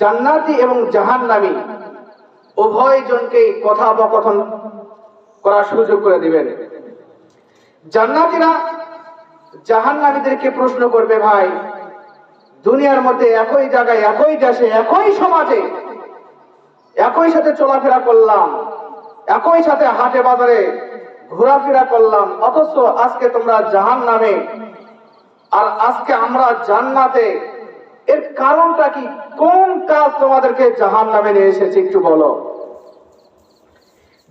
জান্নাতি এবং জাহান্নামী। উভয় জনকেই কথোপকথন করার সুযোগ করে দিবেন। জান্নাতীরা জাহান্নামীদেরকে প্রশ্ন করবে, ভাই, দুনিয়ার মধ্যে একই জায়গায়, একই দেশে, একই সমাজে একই সাথে চলাফেরা করলাম, একই সাথে হাটে বাজারে ঘোরাফেরা করলাম, অথচ আজকে তোমরা জাহান নামে আর আজকে আমরা জান্নাতে এর কারণটা কি? কোন কাজ তোমাদেরকে জাহান নামে নিয়ে এসেছে একটু বলো।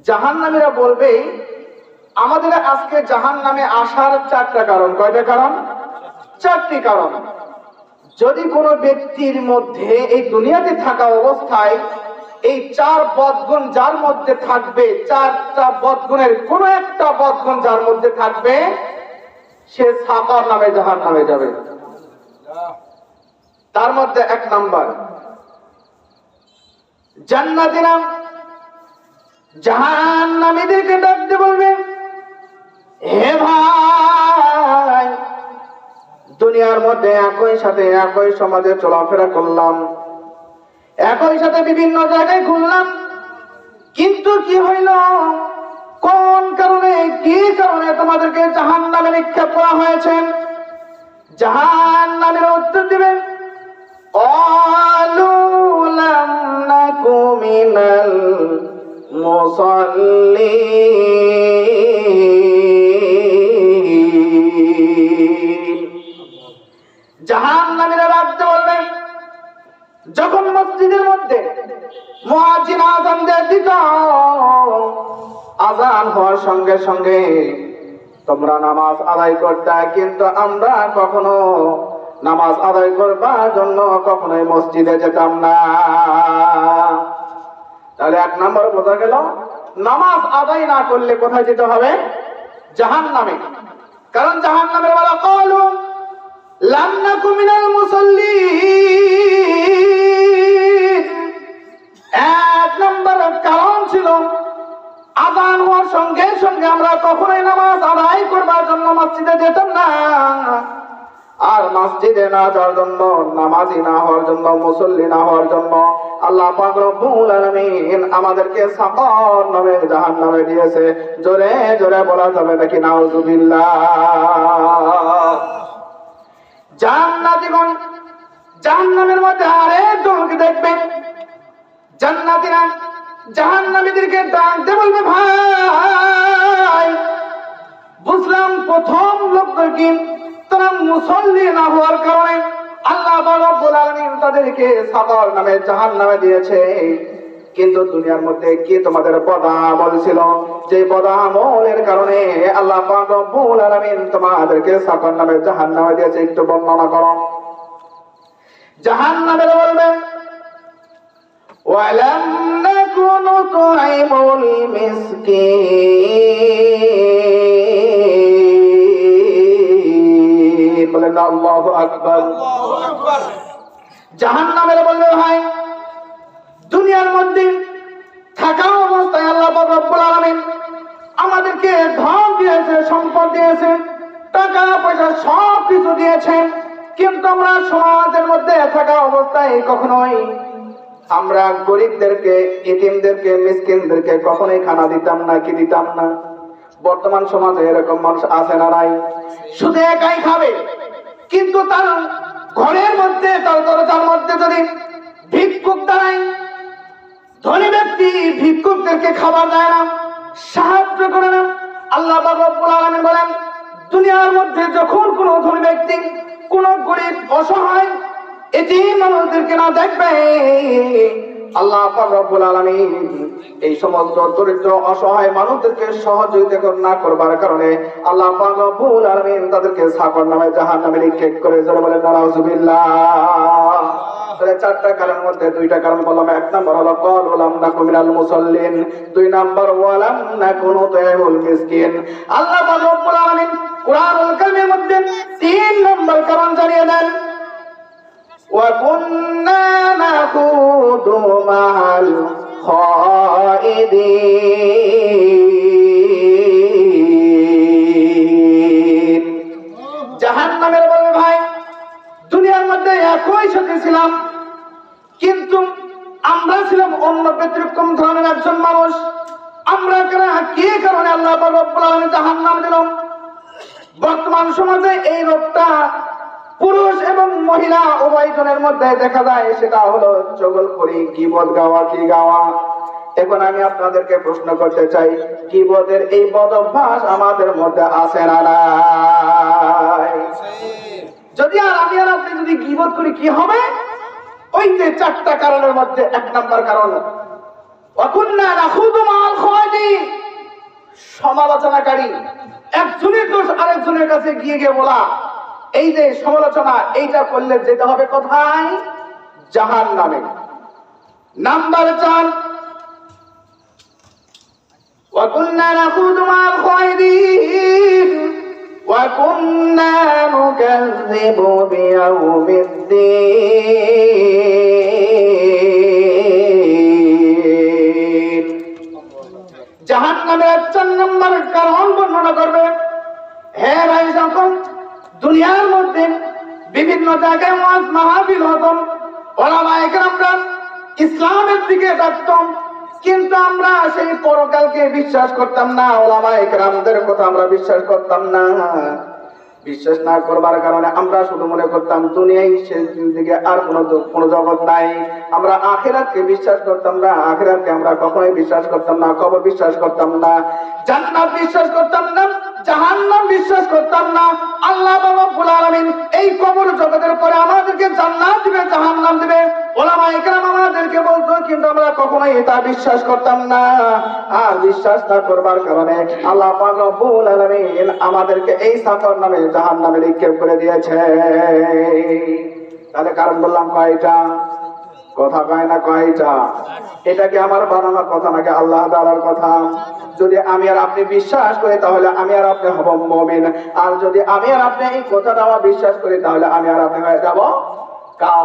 জাহান নামীরা বলবে, আমাদের আজকে জাহান নামে আসার চারটা কারণ। কয়টা কারণ? চারটি কারণ। যদি কোনো ব্যক্তির মধ্যে এই দুনিয়াতে থাকা অবস্থায় এই চার বদগুণ যার মধ্যে থাকবে, চারটা বদগুণের কোন একটা বদগুণ যার মধ্যে থাকবে, সে সাকার নামে জাহান নামে যাবে। তার মধ্যে এক নাম্বার। জান্নাতি নাম জাহান নামীদেরকে ডাকতে বলবেন হে ভাই, দুনিয়ার মধ্যে একই সাথে একই সমাজে চলাফেরা করলাম, একই সাথে বিভিন্ন জায়গায় ঘুরলাম, কিন্তু কি হইল? কোন কারণে, কি কারণে তোমাদেরকে জাহান নামে নিক্ষেপ করা হয়েছে? জাহান নামের উত্তর দিবেন قالوا لم نك من المصلين জাহান নামীরা রাখতে বলবে যখন মসজিদের মধ্যে মুয়াজ্জিন আজান দিয়ে দিত আজান হওয়ার সঙ্গে সঙ্গে তোমরা নামাজ আদায় করতে কিন্তু আমরা কখনো নামাজ আদায় করবার জন্য কখনোই মসজিদে যেতাম না। তাহলে এক নম্বর বোঝা গেল, নামাজ আদায় না করলে কোথায় যেতে হবে? জাহান নামে কারণ জাহান নামের বলা কলু লান্নাকু মিনাল মুসাল্লিন। এক নম্বর কারণ ছিল আদান হওয়ার সঙ্গে সঙ্গে আমরা কখনোই নামাজ আদায় করবার জন্য মসজিদে যেতাম না। আর মসজিদে না যাওয়ার জন্য, নামাজি না হওয়ার জন্য, মুসল্লি না হওয়ার জন্য আল্লাহ পাক রব্বুল আমাদেরকে সাকর নামে জাহান্নামে দিয়েছে। জোরে জোরে বলা যাবে নাকি? নাউজুবিল্লাহ। জান্নাতীগণ, জাহান্নামের মধ্যে আরেক দলকে দেখবেন। জান্নাতীরা জাহান্নামীদেরকে ডাকতে বলবে, ভাই, বুঝলাম প্রথম লোকদের কি মুসল্লি না হওয়ার কারণে আল্লাহ নামে দিয়েছে। কিন্তু দুনিয়ার মধ্যে কি তোমাদের বদামল ছিল? যে বদামলের কারণে আল্লাহ রব্বুল তোমাদেরকে নামে দিয়েছে। একটু বর্ণনা করো। জাহান্নামের বলবে, ওয়ালাম নাকুনু তুআইমুল মিসকিন। বলেন আল্লাহু আকবার। জাহান্নামের বলবে ভাই দুনিয়ার মধ্যে থাকা অবস্থায় আল্লাহ রব্বুল আলামিন আমাদেরকে ধন দিয়েছে সম্পদ দিয়েছে টাকা পয়সা সব কিছু দিয়েছেন। কিন্তু আমরা সমাজের মধ্যে থাকা অবস্থায় কখনোই আমরা গরিবদেরকে এতিমদেরকে মিসকিনদেরকে কখনোই খানা দিতাম না কি দিতাম না। বর্তমান সমাজে এরকম মানুষ আছে না নাই? শুধু একাই খাবে। কিন্তু তার ঘরের মধ্যে, তার দরজার মধ্যে যদি ভিক্ষুক দাঁড়ায়, ধনী ব্যক্তি ভিক্ষুকদেরকে খাবার দেয় না, সাহায্য করে না, আল্লাহ আলামিন বলেন, দুনিয়ার মধ্যে যখন কোন ধনী ব্যক্তি, কোন গরিব অসহায় এটি মানুষদেরকে না দেখবে আল্লাহ এই সমস্ত দরিদ্র, অসহায় মানুষদেরকে সহযোগিতা না করবার কারণে আল্লাহ তাদেরকে সাকর নামে তাহলে চারটা কারণের মধ্যে দুইটা কারণ বললাম। এক নম্বর হলো, কল ওলাম না কুমিনাল মুসল্লিন। দুই নম্বর, ওয়ালাম না কোনো মিসকিন। আল্লাহ রব্বুল কোরআনুল কারীমের মধ্যে তিন নম্বর কারণ জানিয়ে দেন। وكنا نخوض مع الخائضين জাহান্নামের বলবে ভাই দুনিয়ার মধ্যে একই সাথে ছিলাম কিন্তু ছিলাম অন্য ব্যতিক্রম ধরনের একজন মানুষ আমরা কেন কি কারণে আল্লাহ রব্বুল আলামিন জাহান্নাম দিলাম বর্তমান সমাজে এই রোগটা পুরুষ এবং মহিলা উভয়জনের মধ্যে দেখা যায়, সেটা হলো জগল করি গিবদ গাওয়া, কি গাওয়া? এখন আমি আপনাদেরকে প্রশ্ন করতে চাই গিবদের এই বদ অভ্যাস আমাদের মধ্যে আছে না যদি আর আমি আর আপনি যদি গিবদ করি, কি হবে? ওই যে চারটা কারণের মধ্যে এক নাম্বার কারণ, অকুন্না নাখুদু মাল খাওয়ানি সমালোচনাকারী, একজনের দোষ আরেকজনের কাছে গিয়ে গিয়ে বলা এই যে সমালোচনা এইটা করলে যেতে হবে কোথায় জাহান নামে নাম্বার চার وكنا نخوض مع الخائضين وكنا نكذب بيوم الدين জাহান নামের চার নম্বর কারণ বর্ণনা করবে হ্যাঁ ভাই যখন দুনিয়ার মধ্যে বিভিন্ন জায়গায় ওয়াজ মাহফিল হতম ওলামায়ে কেরামরা ইসলামের দিকে ডাকতাম। কিন্তু আমরা সেই পরকালকে বিশ্বাস করতাম না, ওলামায়ে কেরামদের কথা আমরা বিশ্বাস করতাম না। বিশ্বাস না করবার কারণে আমরা শুধু মনে করতাম, দুনিয়ায় শেষ দিন দিকে আর কোনো কোনো জগৎ নাই। আমরা আখেরাতকে বিশ্বাস করতাম না, আখেরাতকে আমরা কখনোই বিশ্বাস করতাম না, কবর বিশ্বাস করতাম না, জান্নাত বিশ্বাস করতাম না। জাহান্নাম বিশ্বাস করতাম না। আল্লাহ এই কবর জগতের পরে আমাদেরকে জান্নাত দিবে, জাহান্নাম দিবে। ওলামা আমাদেরকে বলতো, কিন্তু আমরা কখনোই এটা বিশ্বাস করতাম না। আর বিশ্বাস না করবার কারণে আল্লাহ পাক রব্বুল আলামিন আমাদেরকে এই সাফর নামে, জাহান্নামে নিক্ষেপ করে দিয়েছে তাহলে কারণ বললাম কয়টা? কথা কয় না কয় এটা এটা কি আমার বানানোর কথা নাকি আল্লাহ তালার কথা? যদি আমি আর আপনি বিশ্বাস করি, তাহলে আমি আর আপনি হব মমিন। আর যদি আমি আর আপনি এই কথাটা বিশ্বাস করি, তাহলে আমি আর আপনি হয়ে যাব কাফের।